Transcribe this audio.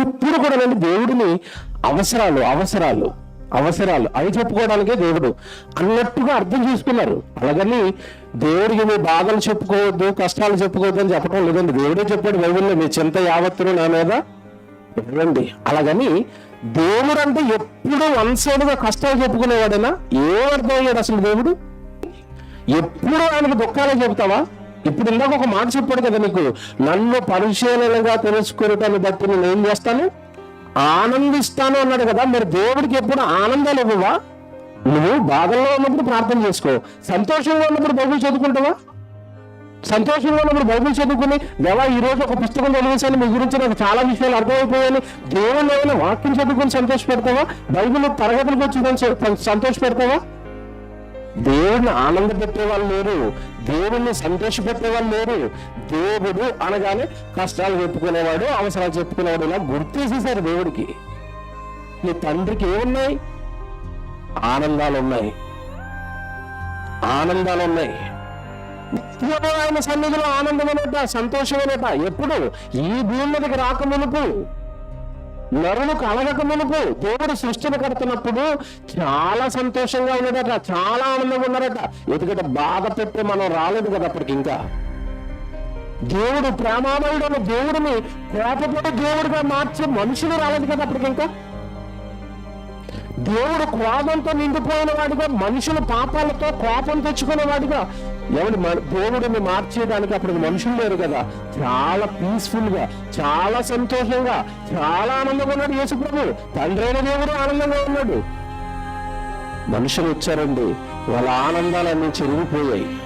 ఎప్పుడు కూడా నేను దేవుడిని అవసరాలు అవసరాలు అవసరాలు అవి చెప్పుకోవడానికే దేవుడు అన్నట్టుగా అర్థం చేసుకున్నారు. అలాగని దేవుడికి మీ బాధలు చెప్పుకోవద్దు కష్టాలు చెప్పుకోవద్దు అని చెప్పడం లేదండి. దేవుడే చెప్పాడు బైబిల్లో మీ చింత యావత్తును నా మీద ఇవ్వండి అలాగని దేవుడు అంటే ఎప్పుడు వన్ కష్టాలు చెప్పుకునేవాడైనా? ఏం అర్థమయ్యాడు అసలు దేవుడు? ఎప్పుడు ఆయనకు దుఃఖాలే చెబుతావా? ఇప్పుడు ఇందాక ఒక మాట చెప్పాడు కదా నీకు నన్ను పరిశీలనగా తెలుసుకునేటాన్ని బట్టి నేను ఏం చేస్తాను? ఆనందిస్తాను అన్నాడు కదా మరి దేవుడికి ఎప్పుడు ఆనందాలు ఇవ్వవా? నువ్వు బాధల్లో ఉన్నప్పుడు ప్రార్థన చేసుకో. సంతోషంగా ఉన్నప్పుడు బైబిల్ చదువుకుంటావా? సంతోషంగా ఉన్నప్పుడు బైబిల్ చదువుకుని దేవా ఈ రోజు ఒక పుస్తకం చదివేశాను మీ గురించి నాకు చాలా విషయాలు అర్థమైపోయాయని దేవుని ఏమైనా వాక్యం చదువుకుని సంతోషపెడతావా? బైబిల్ తరగతులకు వచ్చి సంతోష సంతోషపెడతావా? దేవుడిని ఆనందపెట్టే వాళ్ళు లేరు. దేవుడిని సంతోషపెట్టే వాళ్ళు లేరు. దేవుడు అనగానే కష్టాలు చెప్పుకునేవాడు అవసరాలు చెప్పుకునేవాడు ఇలా గుర్తేసేసారు దేవుడికి. నీ తండ్రికి ఏమున్నాయి? ఆనందాలు ఉన్నాయి ఆనందాలు ఉన్నాయి నిత్యము ఆయన సన్నిధిలో ఆనందమనట సంతోషమనట ఎప్పుడు? ఈ భూమి మీదకి రాకమునుకు నరులు కలగక దేవుడు సృష్టిని కడుతున్నప్పుడు చాలా సంతోషంగా ఉన్నదట చాలా ఆనందంగా ఉన్నారట. ఎందుకంటే బాధ పెట్టి మనం రాలేదు కదా అప్పటికి ఇంకా. దేవుడు ప్రేమామయుడైన దేవుడిని కోపపడి దేవుడిగా మార్చి మనుషులు రాలేదు కదా అప్పటికి ఇంకా. దేవుడు క్రోధంతో నిండిపోయిన వాడిగా మనుషుల పాపాలతో కోపం తెచ్చుకునే వాడిగా. ఎవరి దేవుడిని మార్చేయడానికి అప్పుడు మనుషులు లేరు కదా. చాలా పీస్ఫుల్గా చాలా సంతోషంగా చాలా ఆనందంగా ఉన్నాడు యేసుప్రభు. తండ్రి అయిన దేవుడు ఆనందంగా ఉన్నాడు. మనుషులు వచ్చారండి. వాళ్ళ ఆనందాలన్నీ చెరిగిపోయాయి.